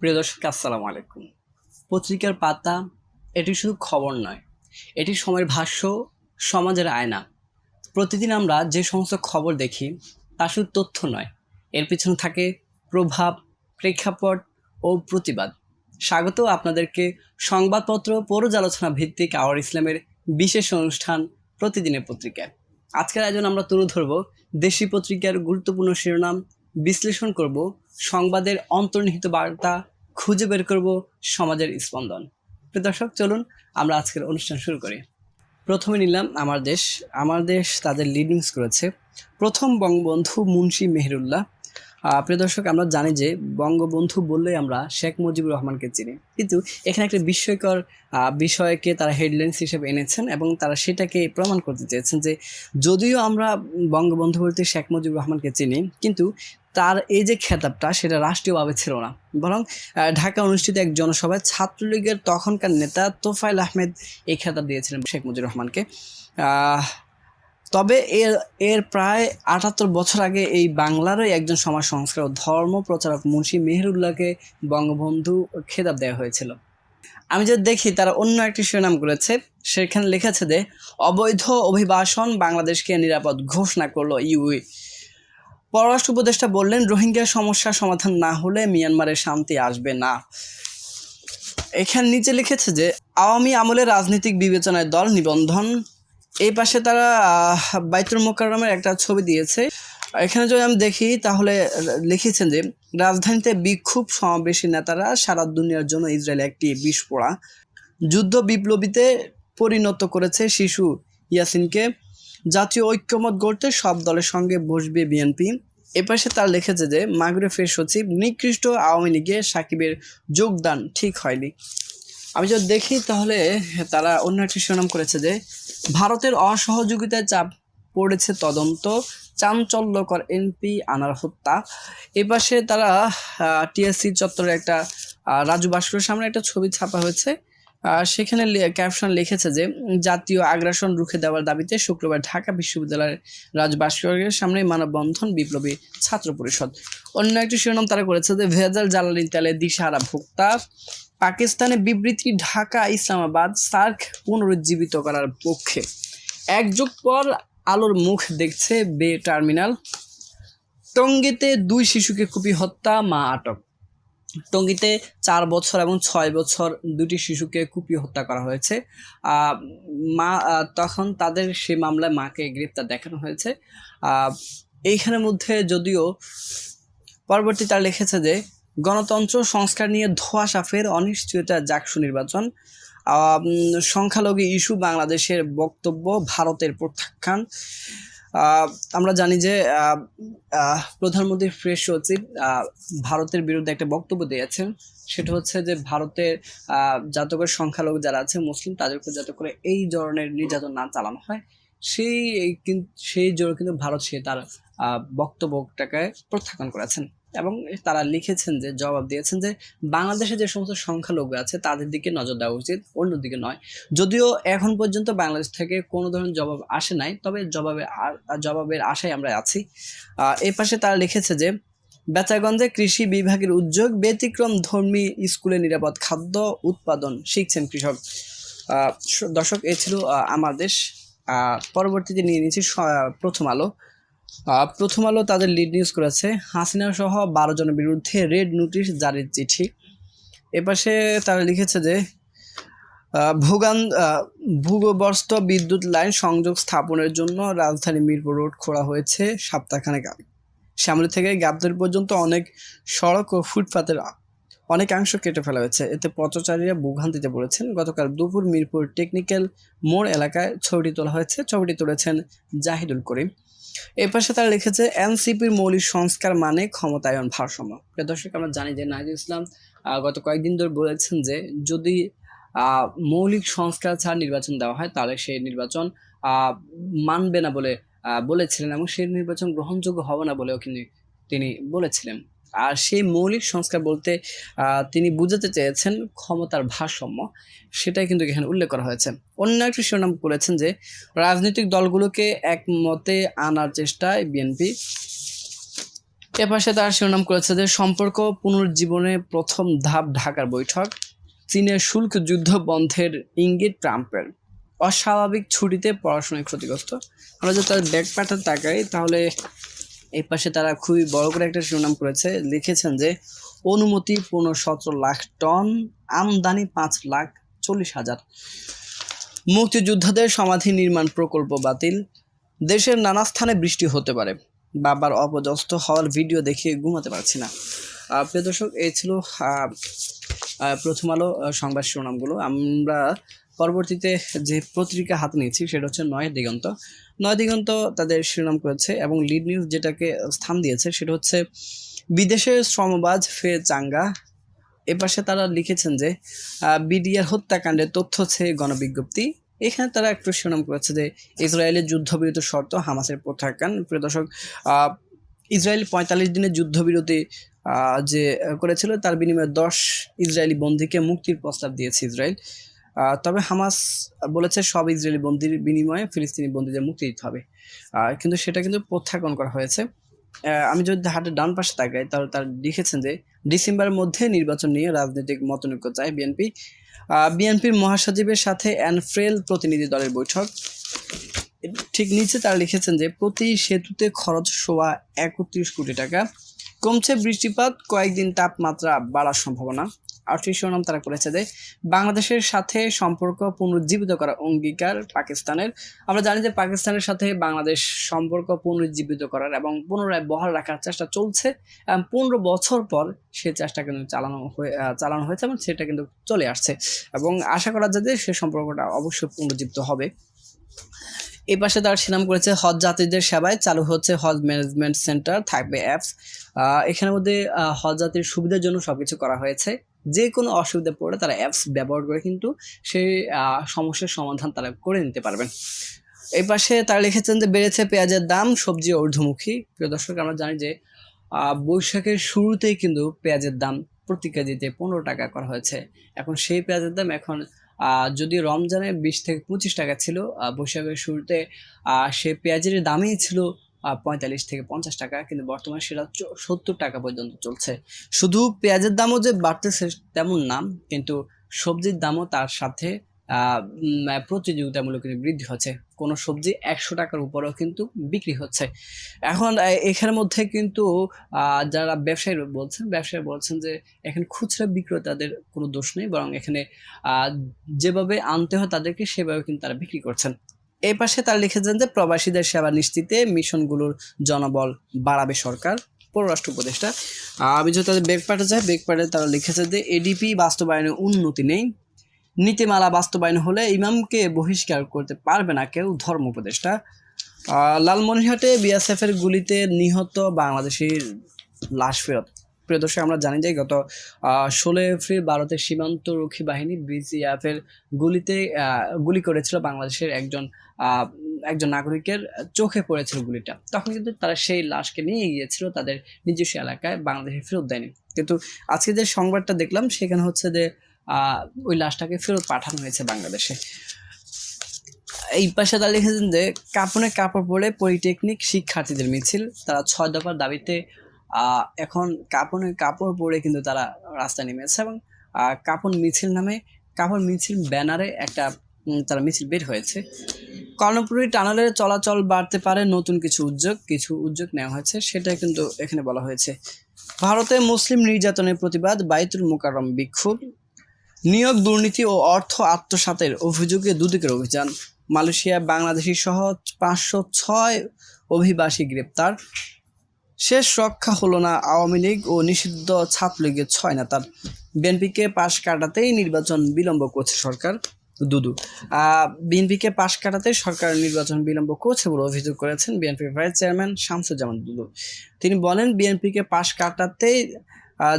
প্রিয় দর্শক, আসসালামু আলাইকুম। পত্রিকার পাতা, এটি শুধু খবর নয়, এটি সময়ের ভাষ্য, সমাজের আয়না। প্রতিদিন আমরা যে সমস্ত খবর দেখি, তা শুধু তথ্য নয়, এর পিছনে থাকে প্রভাব, প্রেক্ষাপট ও প্রতিবাদ। স্বাগত আপনাদেরকে সংবাদপত্র পর্যালোচনা ভিত্তিক আওয়ার ইসলামের বিশেষ অনুষ্ঠান প্রতিদিনের পত্রিকায়। আজকের আয়োজন আমরা তুলে ধরব দেশি পত্রিকার গুরুত্বপূর্ণ শিরোনাম, বিশ্লেষণ করব সংবাদের অন্তর্নিহিত বার্তা খুঁজে বের করব সমাজের স্পন্দন। দর্শক, চলুন আমরা আজকের অনুষ্ঠান শুরু করি। প্রথমে নিলাম আমার দেশ। আমার দেশ তাদের লিডিংস করেছে প্রথম বঙ্গবন্ধু মুন্সি মেহেরুল্লাহ। প্রিয় দর্শক, আমরা জানি যে বঙ্গবন্ধু বললেই আমরা শেখ মুজিবুর রহমানকে চিনি। কিন্তু এখানে একটা বিস্ময়কর বিষয়কে তারা হেডলাইন্স হিসেবে এনেছেন এবং তারা সেটাকে প্রমাণ করতে চেয়েছেন যে যদিও আমরা বঙ্গবন্ধু বলতে শেখ মুজিবুর রহমানকে চিনি, কিন্তু তার এই যে খেতাবটা সেটা রাষ্ট্রীয়ভাবে ছিল না। বরং ঢাকা অনুষ্ঠিত এক জনসভায় ছাত্রলীগের তখনকার নেতা তোফাইল আহমেদ এই খেতাব দিয়েছিলেন শেখ মুজিবুর রহমানকে। তবে এর এর প্রায় আটাত্তর বছর আগে এই বাংলারই একজন সমাজ সংস্কার ও ধর্ম প্রচারক মুন্সি মেহেরুল্লাহকে বঙ্গবন্ধু খেতাব দেওয়া হয়েছিল। আমি যদি দেখি, তারা অন্য একটি শিরোনাম করেছে, সেখানে লিখেছে যে, অবৈধ অভিবাসন বাংলাদেশকে নিরাপদ ঘোষণা করল ইউই। পররাষ্ট্র উপদেষ্টা বললেন, রোহিঙ্গা সমস্যার সমাধান না হলে মিয়ানমারে শান্তি আসবে না। এখানে নিচে লিখেছে যে, আওয়ামী আমলে রাজনৈতিক বিবেচনায় দল নিবন্ধন। এই পাশে তারা বাইতুল মোকাররমের একটা ছবি দিয়েছে। এখানে যদি আমি দেখি, তাহলে লিখেছেন যে, রাজধানীতে বিক্ষোভ সমাবেশী নেতারা সারা দুনিয়ার জন্য ইসরায়েল একটি বিস্ফোরা যুদ্ধ বিপ্লবীতে পরিণত করেছে শিশু ইয়াসিনকে। জাতীয় ঐক্যমত গড়তে সব দলের সঙ্গে বসবে বিএনপি। এপাশে তার লিখেছে যে মাগরেফের সচিব নিকৃষ্ট আওয়ামী লীগে সাকিবের যোগদান ঠিক হয়নি। আমি যদি দেখি তাহলে তারা অন্য একটি শিরোনাম করেছে যে, ভারতের অসহযোগিতায় চাপ পড়েছে তদন্ত, চাঞ্চল্যকর এনপি আনার হত্যা। এপাশে তারা টিএসসি চত্বরে একটা রাজু ভাস্করের সামনে একটা ছবি ছাপা হয়েছে। সেখানে ক্যাপশন লিখেছে যে, জাতীয় আগ্রাসন রুখে দেওয়ার দাবিতে শুক্রবার ঢাকা বিশ্ববিদ্যালয়ের রাজ ভাস্করের সামনে মানববন্ধন বিপ্লবী ছাত্র পরিষদ। অন্য একটি শিরোনাম তারা করেছে যে, ভেজাল জ্বালানি তেলে দিশাহারা ভোক্তা, পাকিস্তানে বিবৃতি ঢাকা ইসলামাবাদ, সার্ক পুনরুজ্জীবিত করার পক্ষে। এক যুগ পর আলোর মুখ দেখছে বে টার্মিনাল। টঙ্গীতে দুই শিশুকে কুপি হত্যা, মা আটক। টঙ্গীতে চার বছর এবং ছয় বছর দুটি শিশুকে কুপিয়ে হত্যা করা হয়েছে। মা তখন তাদের সেই মামলায় মাকে গ্রেপ্তার দেখানো হয়েছে। এইখানের মধ্যে যদিও পরবর্তী তার লিখেছে যে, গণতন্ত্র সংস্কার নিয়ে ধোঁয়াশা ফের অনিশ্চয়তা জাকসু নির্বাচন। সংখ্যালঘু ইস্যু বাংলাদেশের বক্তব্য ভারতের প্রত্যাখ্যান। আমরা জানি যে প্রধানমন্ত্রী ফ্রেশ সচিব ভারতের বিরুদ্ধে একটা বক্তব্য দিয়েছেন। সেটা হচ্ছে যে, ভারতের যাতে করে সংখ্যালঘু যারা আছে, মুসলিম, তাদেরকে যাতে করে এই ধরনের নির্যাতন না চালানো হয়। সেই সেই জন্য কিন্তু ভারত সে তার বক্তব্যটাকে প্রত্যাখ্যান করেছেন। এবং তারা লিখেছেন যে জবাব দিয়েছেন যে বাংলাদেশে যে সমস্ত সংখ্যালঘু আছে তাদের দিকে নজর দেওয়া উচিত অন্যদিকে নয়। যদিও এখন পর্যন্ত বাংলাদেশ থেকে কোনো ধরনের জবাব আসে নাই তবে জবাবে জবাবের আশায় আমরা আছি। এই পাশে তারা লিখেছে যে বেচাগঞ্জে কৃষি বিভাগের উদ্যোগ ব্যতিক্রম ধর্মী স্কুলে নিরাপদ খাদ্য উৎপাদন শিখছেন কৃষক। দর্শক এ ছিল আহ, পরবর্তীতে নিয়ে নিয়েছি প্রথম আলো। প্রথম আলো তাদের লিড নিউজ করেছে। হাসিনা সহ বারো জনের বিরুদ্ধে রেড নোটিশ জারির চিঠি। এপাশে তারা লিখেছে যে ভোগান ভূগর্ভস্থ বিদ্যুৎ লাইন সংযোগ স্থাপনের জন্য রাজধানী মিরপুর রোড খোলা হয়েছে সপ্তাহখানেক আগে। শ্যামলি থেকে গাবতলী পর্যন্ত অনেক সড়ক ও ফুটপাতের অনেকাংশ কেটে ফেলা হয়েছে। এতে পথচারীরা ভোগান্তিতে পড়েছেন। গতকাল দুপুর মিরপুর টেকনিক্যাল মোড় এলাকায় ছবিটি তোলা হয়েছে। ছবিটি তুলেছেন জাহিদুল করিম। এর পাশে তারা লিখেছে, এনসিপির মৌলিক সংস্কার মানে ক্ষমতায়ন ভারসাম্য। প্রিয় দর্শক, আমরা জানি যে নাজির ইসলাম গত কয়েকদিন ধরে বলেছেন যে যদি মৌলিক সংস্কার ছাড়া নির্বাচন দেওয়া হয়, তাহলে সেই নির্বাচন মানবে না বলে বলেছিলেন এবং সেই নির্বাচন গ্রহণযোগ্য হবে না বলেও কিন্তু তিনি বলেছিলেন। আর সেই মৌলিক সংস্কার বলতে তিনি বুঝাতে চেয়েছেন ক্ষমতার ভারসাম্য। সেটাই কিন্তু এখানে উল্লেখ করা হয়েছে। অন্য একটি শিরোনাম করেছেন যে, রাজনৈতিক দলগুলোকে একমতে আনার চেষ্টায় বিএনপি। এ পাশে তার শিরোনাম করেছে যে, সম্পর্ক পুনর্জীবনে প্রথম ধাপ ঢাকার বৈঠক। চীনের শুল্ক যুদ্ধ বন্ধের ইঙ্গিত ট্রাম্পের। অস্বাভাবিক ছুটিতে পড়াশোনায় ক্ষতিগ্রস্ত। আমরা যদি তার ব্যাক প্যাটার্ন তাকাই, তাহলে এই পাশে তারা খুবই বড় করে একটা শিরোনাম করেছে। লিখেছেন যে, অনুমতি পনেরো সতেরো লাখ টন, আমদানি পাঁচ লাখ চল্লিশ হাজার। মুক্তিযোদ্ধাদের সমাধি নির্মাণ প্রকল্প বাতিল। দেশের নানা স্থানে বৃষ্টি হতে পারে। বাবার অপদস্থ হওয়ার ভিডিও দেখে ঘুমাতে পারছি না। প্রিয় দর্শক, এই ছিল প্রথম আলো সংবাদ শিরোনামগুলো। আমরা পরবর্তীতে যে পত্রিকা হাতে নিয়েছি, সেটা হচ্ছে নয় দিগন্ত। নয় দিগন্ত তাদের শিরোনাম করেছে এবং লিড নিউজ যেটাকে স্থান দিয়েছে সেটা হচ্ছে, বিদেশে শ্রমবাজ ফের চাঙ্গা। এপাশে তারা লিখেছেন যে বিডিআর হত্যাকাণ্ডের তথ্য হচ্ছে গণবিজ্ঞপ্তি। এখানে তারা একটু শিরোনাম করেছে যে, ইসরায়েলের যুদ্ধবিরতি শর্ত হামাসের প্রত্যাখ্যান। প্রিয় দর্শক ইসরায়েল পঁয়তাল্লিশ দিনের যুদ্ধবিরতি যে করেছিল, তার বিনিময়ে দশ ইসরায়েলি বন্দীকে মুক্তির প্রস্তাব দিয়েছে ইসরায়েল। তবে হামাস বলেছে সব ইসরায়েলি বন্দির বিনিময়ে ফিলিস্তিনি বন্দীদের মুক্তি দিতে হবে। কিন্তু সেটা কিন্তু প্রত্যাখ্যান করা হয়েছে। আমি যদি হাটের ডান পাশে তাকাই, তাহলে তার লিখেছেন যে ডিসেম্বরের মধ্যে নির্বাচন নিয়ে রাজনৈতিক মতনৈক্য চায় বিএনপি। বিএনপির মহাসচিবের সাথে অ্যানফ্রেল প্রতিনিধি দলের বৈঠক। ঠিক নিচে তারা লিখেছেন যে প্রতি সেতুতে খরচ সোয়া একত্রিশ কোটি টাকা। কমছে বৃষ্টিপাত, কয়েকদিন তাপমাত্রা বাড়ার সম্ভাবনা। আর্থিক শিরোনাম তারা করেছে যে বাংলাদেশের সাথে সম্পর্ক পুনরুজ্জীবিত করার অঙ্গীকার পাকিস্তানের। আমরা জানি যে পাকিস্তানের সাথে বাংলাদেশ সম্পর্ক পুনরুজ্জীবিত করার এবং পুনরায় বহাল রাখার চেষ্টা চলছে এবং পনেরো বছর পর সেই চেষ্টা কিন্তু চালানো হয়ে চালানো হয়েছে এবং সেটা কিন্তু চলে আসছে এবং আশা করা যায় যে সে সম্পর্কটা অবশ্যই পুনরুজ্জীবিত হবে। এই পাশে তার শিরাম করেছে হজ যাত্রীদের সেবায়, চালু হচ্ছে হজ ম্যানেজমেন্ট সেন্টার, থাকবে অ্যাপস। এখানের মধ্যে হজ যাত্রীর সুবিধার জন্য সবকিছু করা হয়েছে। যে কোনো অসুবিধা পড়লে তারা অ্যাপস ব্যবহার করে কিন্তু সেই সমস্যার সমাধান তারা করে নিতে পারবেন। এই পাশে তারা লিখেছেন যে, বেড়েছে পেঁয়াজের দাম, সবজি ঊর্ধ্বমুখী। প্রিয় দর্শক, আমরা জানি যে বৈশাখের শুরুতেই কিন্তু পেঁয়াজের দাম প্রতি কেজিতে পনেরো টাকা করা হয়েছে। এখন সেই পেঁয়াজের দাম এখন যদি রমজানে বিশ থেকে পঁচিশ টাকা ছিল বৈশাখের শুরুতে সে পেঁয়াজের দামই ছিল পঁয়তাল্লিশ থেকে পঞ্চাশ টাকা, কিন্তু বর্তমানে সেটা সত্তর টাকা পর্যন্ত চলছে। শুধু পেঁয়াজের দামও যে বাড়তেছে তেমন না, কিন্তু সবজির দামও তার সাথে প্রতিযোগিতামূলক বৃদ্ধি হচ্ছে। কোনো সবজি একশো টাকার উপরেও কিন্তু বিক্রি হচ্ছে। এখন এখানের মধ্যে কিন্তু যারা ব্যবসায়ী বলছেন ব্যবসায়ী বলছেন যে এখানে খুচরা বিক্রেতাদের কোনো দোষ নেই, বরং এখানে যেভাবে আনতে হয় তাদেরকে সেভাবে কিন্তু তারা বিক্রি করছেন। এই পাশে তারা লিখেছেন যে প্রবাসীদের সেবা নিশ্চিতে মিশনগুলোর জনবল বাড়াবে সরকার পররাষ্ট্র উপদেষ্টা। আমি যদি তাদের বেগপাটে যাই বেগপাটে তারা লিখেছে যে এডিপি বাস্তবায়নে উন্নতি নেই। নীতিমালা বাস্তবায়ন হলে ইমামকে বহিষ্কার করতে পারবে না কেউ ধর্ম উপদেষ্টা। আহ, লালমনিরহাটে বিএসএফ গুলিতে নিহত বাংলাদেশির লাশ ফেরত। প্রিয় দর্শক, আমরা জানি যে গত ষোলো এপ্রিল ভারতের সীমান্তরক্ষী বাহিনী বিজিএফ এর গুলিতে গুলি করেছিল বাংলাদেশের একজন একজন নাগরিকের চোখে পড়েছিল গুলিটা। তখন কিন্তু তারা সেই লাশকে নিয়ে গিয়েছিল তাদের নিজস্ব এলাকায় বাংলাদেশে ফেরত দেয়নি। কিন্তু আজকে যে সংবাদটা দেখলাম, সেখানে হচ্ছে যে ওই লাশটাকে ফেরত পাঠানো হয়েছে বাংলাদেশে। এই পাশে তারা লিখেছেন যে কাপড়ে কাপড় পরে পলিটেকনিক শিক্ষার্থীদের মিছিল। তারা ছয় দফার দাবিতে এখন কাপড়ে কাপড় পরে কিন্তু তারা রাস্তায় নেমেছে এবং কাপড় মিছিল নামে কাপড় মিছিল ব্যানারে একটা তারা মিছিল বের হয়েছে। কর্ণপুরী টানেলের চলাচল বাড়তে পারে নতুন কিছু উদ্যোগ কিছু উদ্যোগ নেওয়া হয়েছে, সেটা কিন্তু এখানে বলা হয়েছে। ভারতে মুসলিম নির্যাতনের প্রতিবাদ বাইতুল মোকাররম বিক্ষোভ, নিয়োগ দুর্নীতি ও অর্থ আত্মসাতের অভিযোগে দুদিকের অভিযান, মালয়েশিয়া বাংলাদেশি সহ পাঁচশো ছয় অভিবাসী গ্রেপ্তার। শেষ রক্ষা হলো না আওয়ামী লীগ ও নিষিদ্ধ ছাত্রলীগের ছয় নেতার। বিএনপিকে পাশ কাটাতেই নির্বাচন বিলম্ব করছে সরকার, দুদু। বিএনপিকে পাশ কাটাতে সরকার নির্বাচন বিলম্ব করছে বলে অভিযোগ করেছেন বিএনপির ভাইস চেয়ারম্যান শামসুজ্জামান দুদু। তিনি বলেন, বিএনপিকে পাশ কাটাতেই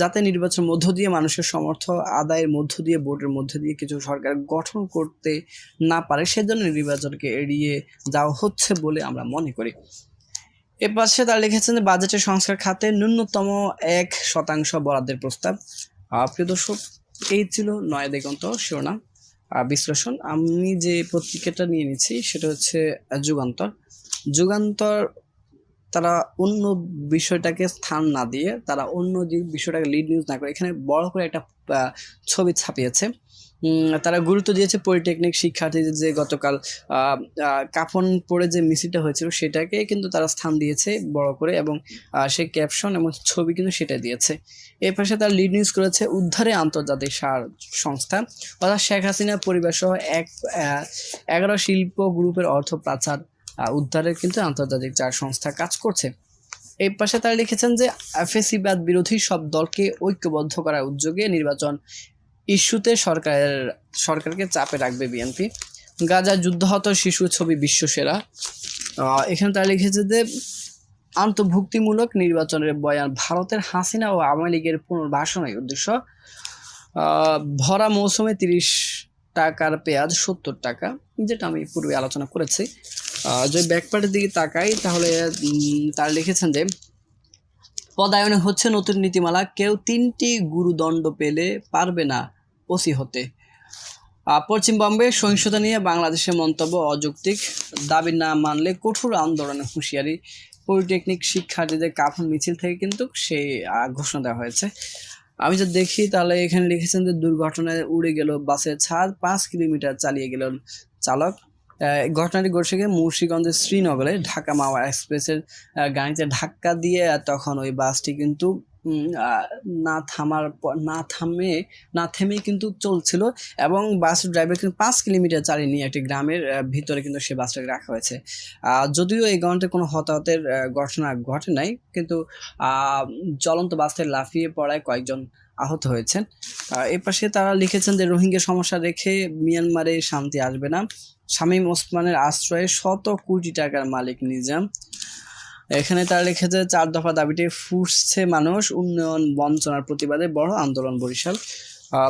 যাতে নির্বাচনের মধ্য দিয়ে মানুষের সমর্থ, আদায়ের মধ্য দিয়ে, ভোটের মধ্য দিয়ে কিছু সরকার গঠন করতে না পারে, সেজন্য নির্বাচনকে এড়িয়ে যাওয়া হচ্ছে বলে আমরা মনে করি। এ পাশে তারা লিখেছেন যে, বাজেটের সংস্কার খাতে ন্যূনতম এক শতাংশ বরাদ্দের প্রস্তাব। প্রিয় দর্শক, এই ছিল নয় দিগন্ত শিরোনাম। বিশ্লেষণ। আমি যে পত্রিকাটা নিয়ে নিচ্ছি, সেটা হচ্ছে যুগান্তর। যুগান্তর, তারা অন্য বিষয়টাকে স্থান না দিয়ে, তারা অন্য যে বিষয়টাকে লিড নিউজ না করে, এখানে বড় করে একটা ছবি ছাপিয়েছে। তারা গুরুত্ব দিয়েছে পলিটেকনিক শিক্ষার্থীদের যে গতকাল কাফন পরে যে মিছিলটা হয়েছিল সেটাকে কিন্তু তারা স্থান দিয়েছে বড় করে এবং সেই ক্যাপশন এবং ছবি কিন্তু সেটা দিয়েছে। এর পাশে তারা লিড নিউজ করেছে উদ্ধারে আন্তর্জাতিক সার সংস্থা অর্থাৎ শেখ হাসিনার পরিবার সহ এক এগারো শিল্প গ্রুপের অর্থ পাচার উদ্ধারের কিন্তু আন্তর্জাতিক চার সংস্থা কাজ করছে। এই পাশে তারা লিখেছেন যে, ফেসিবাদ বিরোধী সব দলকে ঐক্যবদ্ধ করার উদ্যোগে নির্বাচন ইস্যুতে সরকারের, সরকারকে চাপে রাখবে বিএনপি গাজা যুদ্ধহত শিশু ছবি বিশ্বসেরা। এখানে তারা লিখেছে যে, আন্তর্ভুক্তিমূলক নির্বাচনের বয়ান ভারতের হাসিনা ও আওয়ামী লীগের পুনর্বাসনের উদ্দেশ্য। ভরা মৌসুমে তিরিশ টাকার পেঁয়াজ সত্তর টাকা, যেটা আমি পূর্বে আলোচনা করেছি। যদি ব্যাকপার্টের দিকে তাকাই, তাহলে তারা লিখেছেন যে পদায়নে হচ্ছে নতুন নীতিমালা, কেউ তিনটি গুরুদণ্ড পেলে পারবে না ওসি হতে। পশ্চিমবঙ্গে সহিংসতা নিয়ে বাংলাদেশের মন্তব্য অযৌক্তিক। দাবি না মানলে কঠোর আন্দোলনে হুঁশিয়ারি। পলিটেকনিক শিক্ষার্থীদের কাফন মিছিল থেকে কিন্তু সেই ঘোষণা দেওয়া হয়েছে। আমি যদি দেখি, তাহলে এখানে লিখেছেন যে দুর্ঘটনায় উড়ে গেল বাসের ছাদ, পাঁচ কিলোমিটার চালিয়ে গেল চালক। ঘটনাটি ঘটে গিয়ে মুন্সিগঞ্জের শ্রীনগরে ঢাকা মাওয়া এক্সপ্রেসের গাড়িতে ধাক্কা দিয়ে তখন ওই বাসটি কিন্তু না থামার না থামে না থেমে কিন্তু চলছিল এবং বাস ড্রাইভার কিন্তু পাঁচ কিলোমিটার চালিয়ে নিয়ে একটি গ্রামের ভিতরে কিন্তু সে বাসটাকে রাখা হয়েছে। যদিও এই ঘটনাতে কোনো হতাহতের ঘটনা ঘটে নাই কিন্তু আহ, চলন্ত বাস লাফিয়ে পড়ায় কয়েকজন আহত হয়েছেন। এর পাশে তারা লিখেছেন যে রোহিঙ্গা সমস্যা রেখে মিয়ানমারে শান্তি আসবে না। শামীম ওসমানের আশ্রয়ে শত কোটি টাকার মালিক নিজাম। এখানে তারা লিখেছে, চার দফা দাবিতে ফুটছে মানুষ, উন্নয়ন বঞ্চনার প্রতিবাদে বড় আন্দোলন বরিশাল।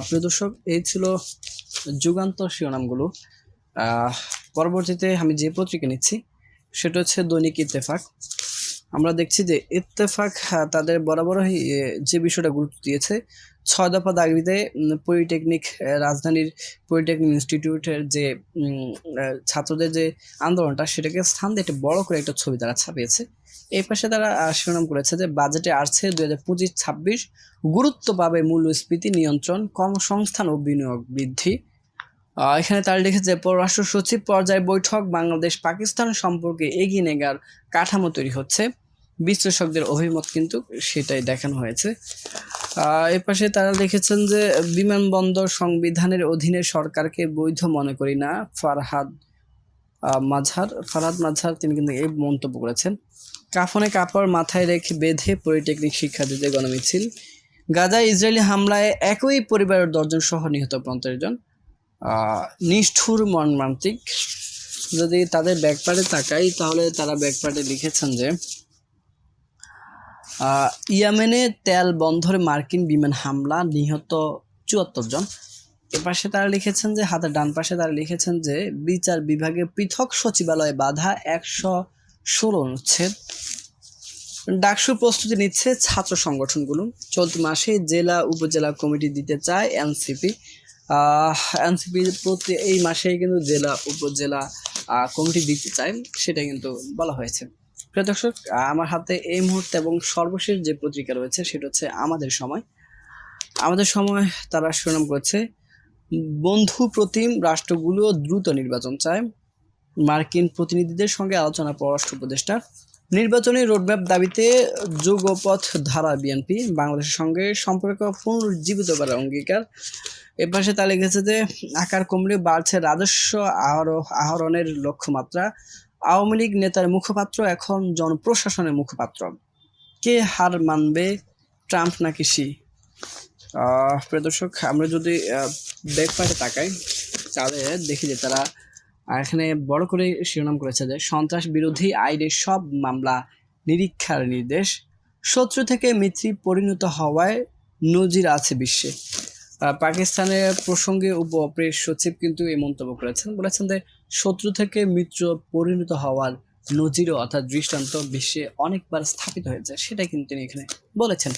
প্রিয় দর্শক, এই ছিল যুগান্ত শিরোনামগুলো। পরবর্তীতে আমি যে পত্রিকা নিচ্ছি, সেটা হচ্ছে দৈনিক ইত্তেফাক। আমরা দেখছি যে ইত্তেফাক তাদের বরাবরই যে বিষয়টা গুরুত্ব দিয়েছে, ছয় দফা দাবিতে পলিটেকনিক রাজধানীর পলিটেকনিক ইনস্টিটিউটের যে ছাত্রদের যে আন্দোলনটা, সেটাকে স্থান দিয়ে একটা বড় করে একটা ছবি তারা ছাপিয়েছে। এই পাশে তারা শিরোনাম করেছে যে বাজেটে আসছে দুই হাজার পঁচিশ ছাব্বিশ গুরুত্ব পাবে মূল্যস্ফীতি নিয়ন্ত্রণ, কর্মসংস্থান ও বিনিয়োগ বৃদ্ধি। এখানে তারা লিখেছে পররাষ্ট্র সচিব পর্যায়ে বৈঠক বাংলাদেশ পাকিস্তান সম্পর্কে এগিয়ে নেগার কাঠামো তৈরি হচ্ছে। বিশ্লেষকদের অভিমত কিন্তু সেটাই দেখানো হয়েছে। এর পাশে তারা লিখেছেন যে, বিমানবন্দর সংবিধানের অধীনে সরকারকে বৈধ মনে করি না। ফারহাদ মাঝার ফারহাদ মাঝার তিনি কিন্তু এই মন্তব্য করেছেন। কাফনে কাপড় মাথায় রেখে বেঁধে পলিটেকনিক শিক্ষার্থীদের গণমিছিল। গাজায় ইসরায়েলি হামলায় একই পরিবারের দশজন সহ নিহত পঞ্চাশ জন। নিষ্ঠুর মর্মান্তিক। যদি তাদের ব্যাকপার্টে তাকাই, তাহলে তারা ব্যাকপার্টে লিখেছেন যে ইয়েমেনে তেল বন্ধরে মার্কিন বিমান হামলা নিহত চুয়াত্তর জন। এপাশে তারা লিখেছেন যে, হাতের ডান পাশে তারা লিখেছেন যে, বিচার বিভাগে পৃথক সচিবালয়ে বাধা একশো ষোলো অনুচ্ছেদ। ডাকসুর প্রস্তুতি নিচ্ছে ছাত্র সংগঠনগুলো। চলতি মাসে জেলা, উপজেলা কমিটি দিতে চায় এনসিপি। এনসিপি প্রতি এই মাসেই কিন্তু জেলা, উপজেলা কমিটি দিতে চায় সেটা কিন্তু বলা হয়েছে। প্রিয় দর্শক, আমার হাতে এই মুহূর্তে এবং সর্বশেষ যে পত্রিকা রয়েছে, সেটা হচ্ছে আমাদের সময়। আমাদের সময় তারা শিরোনাম করেছে, বন্ধু প্রতিম রাষ্ট্রগুলো দ্রুত নির্বাচন চায়। মার্কিন প্রতিনিধিদের সঙ্গে আলোচনা পররাষ্ট্র উপদেষ্টা। নির্বাচনী রোডম্যাপ দাবিতে যুগপথ ধারা বিএনপি, বাংলাদেশের সঙ্গে সম্পর্ক পুনরুজ্জীবিত করার অঙ্গীকার। এ পাশে তা লিখেছে যে, আকার কমলে বাড়ছে রাজস্ব আহর- আহরণের লক্ষ্যমাত্রা। আওয়ামী লীগ নেতার মুখপাত্র, এখন জনপ্রশাসনের মুখপাত্র। কে হার মানবে? ট্রাম্প নাকি সি প্রিয় দর্শক, আমরা যদি ব্যাকপার্টে তাকাই, তাহলে দেখি যে তারা এখানে বড় করে শিরোনাম করেছে যে, সন্ত্রাস বিরোধী আইনের সব মামলা নিরীক্ষার নির্দেশ। শত্রু থেকে মিত্রি পরিণত হওয়ায় নজির আছে বিশ্বে। পাকিস্তানের প্রসঙ্গে উপ সচিব কিন্তু এই মন্তব্য করেছেন। বলেছেন যে শত্রু থেকে মিত্র পরিণত হওয়ার নজিরও অর্থাৎ দৃষ্টান্ত বিশ্বে অনেকবার স্থাপিত হয়েছে সেটাই কিন্তু তিনি এখানে বলেছেন।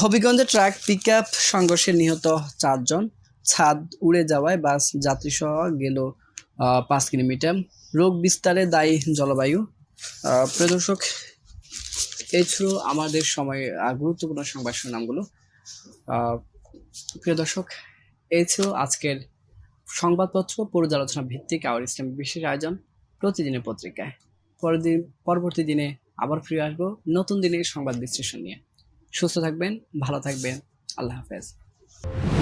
হবিগঞ্জে ট্রাক পিক আপ সংঘর্ষে নিহত চারজন ছাদ উড়ে যাওয়ায় বাস যাত্রীসহ গেল পাঁচ কিলোমিটার। রোগ বিস্তারে দায়ী জলবায়ু। প্রদর্শক ছিল আমাদের সময় গুরুত্বপূর্ণ সংবাদ শিরোনামগুলো। আহ, প্রিয় দর্শক ছিল আজকের সংবাদপত্র, পর্যালোচনা ভিত্তিক আওয়ার ইসলাম বিশেষ আয়োজন প্রতিদিনের পত্রিকায়। পরের দিন, পরবর্তী দিনে আবার ফিরে আসব নতুন দিনের সংবাদ বিশ্লেষণ নিয়ে। সুস্থ থাকবেন, ভালো থাকবেন। আল্লাহ হাফেজ।